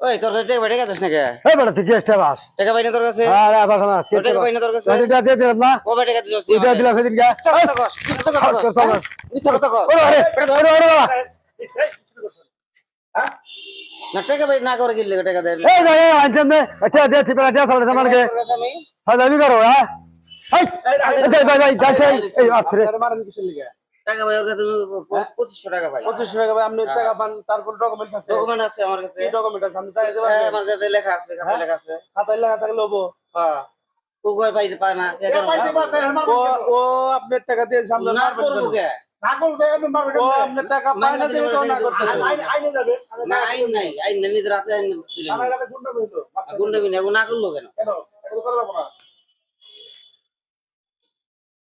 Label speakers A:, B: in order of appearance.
A: ওই তোর কাছে বেড়ে গেছিস নাকি?
B: এই বেটা তুই কেসটা বাস
A: টাকা পাইনি তোর কাছে?
B: আরে আবার শোনা
A: ওই টাকা পাইনি তোর কাছে?
B: এটা দিয়ে দিলাম না
A: কবে টাকা দিছিস তুই
B: এটা? দিলাম সেদিন গা
A: মিথ্যা কথা।
B: ওরে ওরে
A: না, টাকা পাই না করে গেলি টাকা দেয়
B: এই না আনছেন দে এটা দিয়ে ঠিক আছে সামনে সামনে কে
A: আমি।
B: হ্যাঁ যাবি করো হ্যাঁ? এই এই ভাই ভাই যাচ্ছে এই আসছে রে
C: মারেন কিসের লিগে
A: টাকা পাই ওর কাছে পঁচিশশো টাকা পাই
C: পঁচিশশো টাকা ভাই আপনি টাকা পান তারপর ডকুমেন্ট আছে?
A: ডকুমেন্ট আছে আমার কাছে।
C: কি ডকুমেন্ট আছে? আপনি তাই দেবেন?
A: হ্যাঁ, আমার কাছে লেখা আছে খাতায় লেখা আছে।
C: খাতায় লেখা থাকলে হব।
A: হ্যাঁ। কই পায় না
C: ও ও আপনার টাকা দিয়ে সামনে
A: না করব কে? না করল কেন?